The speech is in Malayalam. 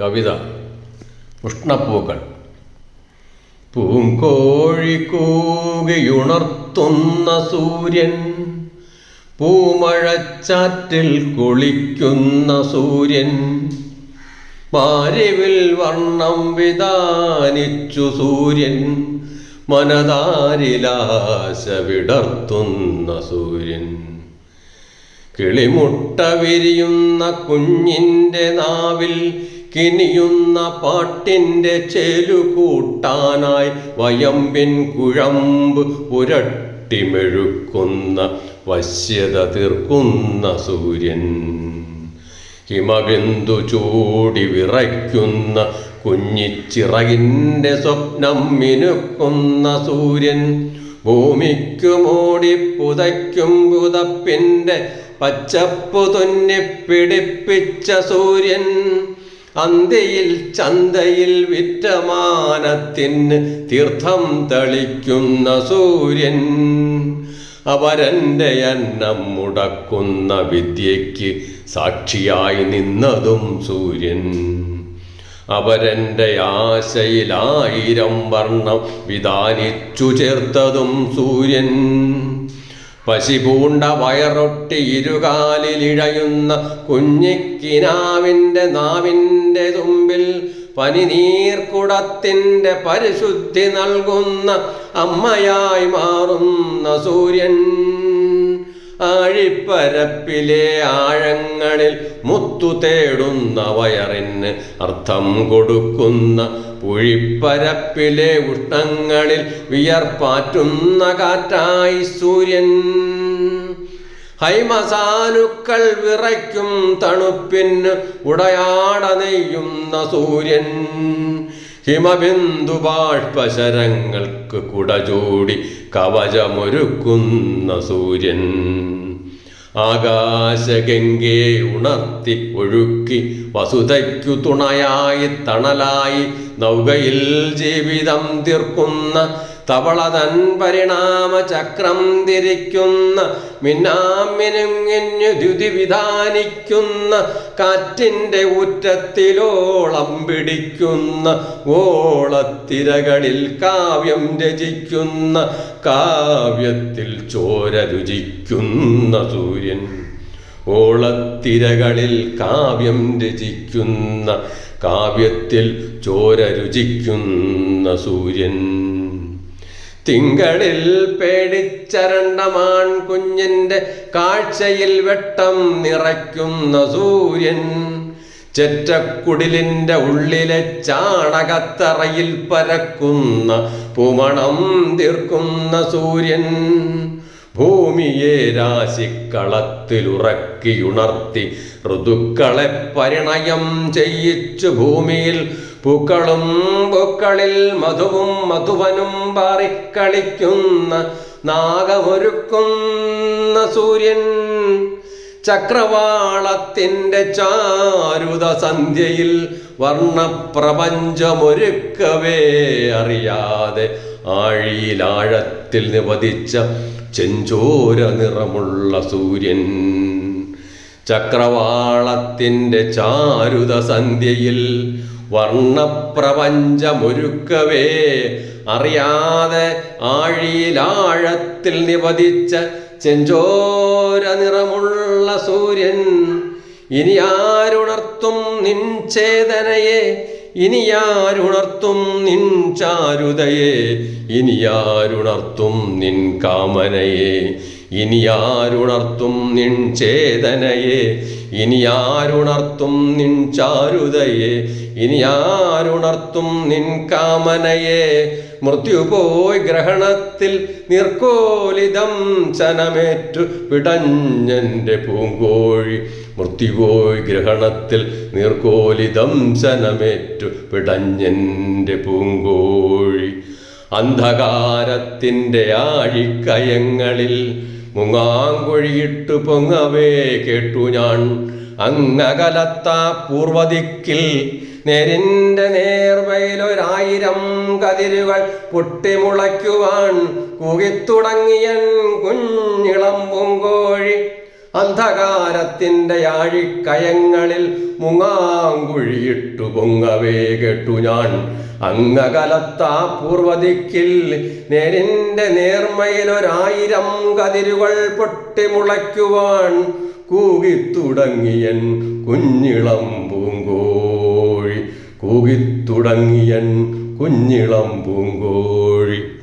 കവിത. ഉഷ്ണപ്പൂക്കൾ. പൂങ്കോഴി സൂര്യൻ പൂമഴച്ചാറ്റിൽ കുളിക്കുന്ന സൂര്യൻ മാരിവിൽ വർണം വിധാനിച്ചു സൂര്യൻ മനതാരിലാശ വിടർത്തുന്ന സൂര്യൻ. കിളിമുട്ട വിരിയുന്ന കുഞ്ഞിന്റെ നാവിൽ കിനിയുന്ന പാട്ടിന്റെ ചെലുകൂട്ടാനായി വയമ്പിൻ കുഴമ്പ് പുരട്ടിമെഴുക്കുന്ന വശ്യത തീർക്കുന്ന സൂര്യൻ. ഹിമബിന്ദു ചൂടി വിറയ്ക്കുന്ന കുഞ്ഞിച്ചിറകിന്റെ സ്വപ്നം മിനുക്കുന്ന സൂര്യൻ. ഭൂമിക്കു മൂടി പുതയ്ക്കും പുതപ്പിന്റെ പച്ചപ്പു തുന്നിപ്പിടിപ്പിച്ച സൂര്യൻ. അന്തിയിൽ ചന്തയിൽ വിറ്റമാനത്തിന് തീർത്ഥം തളിക്കുന്ന സൂര്യൻ. അവരന്റെ എണ്ണം മുടക്കുന്ന വിദ്യയ്ക്ക് സാക്ഷിയായി നിന്നതും സൂര്യൻ. അവരന്റെ ആശയിലായിരം വർണം വിധാനിച്ചു ചേർത്തതും സൂര്യൻ. പശിപൂണ്ട വയറൊട്ടി ഇരുകാലിലിഴയുന്ന കുഞ്ഞിക്കിനാവിന്റെ നാവിന്റെ തുമ്പിൽ പനിനീർക്കുടത്തിന്റെ പരിശുദ്ധി നൽകുന്ന അമ്മയായി മാറുന്ന സൂര്യൻ. ആഴിപ്പരപ്പിലെ ആഴങ്ങളിൽ മുത്തു തേടുന്ന വയറിന് അർത്ഥം കൊടുക്കുന്ന പുഴിപ്പരപ്പിലെ ഉഷ്ണങ്ങളിൽ വിയർപ്പാറ്റുന്ന കാറ്റായി സൂര്യൻ. ഹൈമസാനുക്കൾ വിറയ്ക്കും തണുപ്പിന് ഉടയാട നെയ്യുന്ന സൂര്യൻ. ഹിമബിന്ദു ബാഷ്പശരങ്ങൾക്ക് കുടചൂടി കവചമൊരുക്കുന്ന സൂര്യൻ. ആകാശഗംഗെ ഉണർത്തി ഒഴുക്കി വസുതയ്ക്കു തുണയായി തണലായി നൗകയിൽ ജീവിതം തീർക്കുന്ന തവളതൻ പരിണാമ ചക്രം തിരിക്കുന്ന മിന്നാമിനുങ്ങിഞ്ഞു ദ്യുതി വിധാനിക്കുന്ന കാറ്റിന്റെ ഉറ്റത്തിലോളം പിടിക്കുന്ന ഓളത്തിരകളിൽ കാവ്യം രചിക്കുന്ന കാവ്യത്തിൽ ചോര രുചിക്കുന്ന സൂര്യൻ ഓളത്തിരകളിൽ കാവ്യം രചിക്കുന്ന കാവ്യത്തിൽ ചോര രുചിക്കുന്ന സൂര്യൻ. തിങ്കളിൽ പേടിച്ചരണ്ടമാൺ കുഞ്ഞിന്റെ കാഴ്ചയിൽ വെട്ടം നിറയ്ക്കുന്ന സൂര്യൻ ചെറ്റക്കുടിലിന്റെ ഉള്ളിലെ ചാണകത്തറയിൽ പരക്കുന്ന പുമണം തീർക്കുന്ന സൂര്യൻ. ഭൂമിയെ രാശിക്കളത്തിലുറക്കിയുണർത്തി ഋതുക്കളെ പരിണയം ചെയ്യിച്ചു ഭൂമിയിൽ. പൂക്കളും പൂക്കളിൽ മധുവും മധുവനും പാറിക്കളിക്കുന്ന നാഗമൊരുക്കുന്ന സൂര്യൻ. ചക്രവാളത്തിന്റെ ചാരുത സന്ധ്യയിൽ വർണപ്രപഞ്ചമൊരുക്കവേ അറിയാതെ ആഴിയിലാഴത്തിൽ നിവദിച്ച ചെഞ്ചോര നിറമുള്ള സൂര്യൻ. ചക്രവാളത്തിന്റെ ചാരുത സന്ധ്യയിൽ വർണപ്രപഞ്ചമൊരുക്കവേ. അറിയാതെ ആഴിയിലാഴത്തിൽ നിപതിച്ച ചെഞ്ചോര നിറമുള്ള സൂര്യൻ. ഇനി ആരുണർത്തും നിൻ ചേതനയെ? ഇനി ആരുണർത്തും നിൻ ചാരുതയെ? ഇനിയാരുണർത്തും നിൻ കാമനയെ? ഇനി ആരുണർത്തും നിൻ ചേതനയെ? ഇനി ആരുണർത്തും നിൻ ചാരുതയെ? ഇനി ആരുണർത്തും നിൻ കാമനയെ? മൃത്യുപോയി ഗ്രഹണത്തിൽ നിർക്കോലിതം ചനമേറ്റു പിടഞ്ഞന്റെ പൂങ്കോഴി. മൃത്യുപോയി ഗ്രഹണത്തിൽ നിർക്കോലിതം ചനമേറ്റു പിടഞ്ഞന്റെ പൂങ്കോഴി. അന്ധകാരത്തിന്റെ ആഴിക്കയങ്ങളിൽ മുങ്ങാങ്കൊഴിയിട്ടു പൊങ്ങവേ കേട്ടു ഞാൻ. അങ്ങകലത്ത പൂർവദിക്കിൽ നേരിന്റെ നേർവയിലൊരായിരം കതിരുകൾ പൊട്ടിമുളയ്ക്കുവാൻ കുകിത്തുടങ്ങിയൻ കുഞ്ഞിളം പൂങ്കോഴി അന്ധകാരത്തിന്റെ ആഴിക്കയങ്ങളിൽ മുങ്ങാങ്കുഴിയിട്ടു പൊങ്ങവേ കെട്ടു ഞാൻ. അങ്ങകലത്താ പൂർവദിക്കിൽ നേരിന്റെ നേർമയിലൊരായിരം കതിരുകൾ പൊട്ടിമുളയ്ക്കുവാൻ കൂകിത്തുടങ്ങിയൻ കുഞ്ഞിളം പൂങ്കോഴി. കൂകിത്തുടങ്ങിയൻ കുഞ്ഞിളം പൂങ്കോഴി.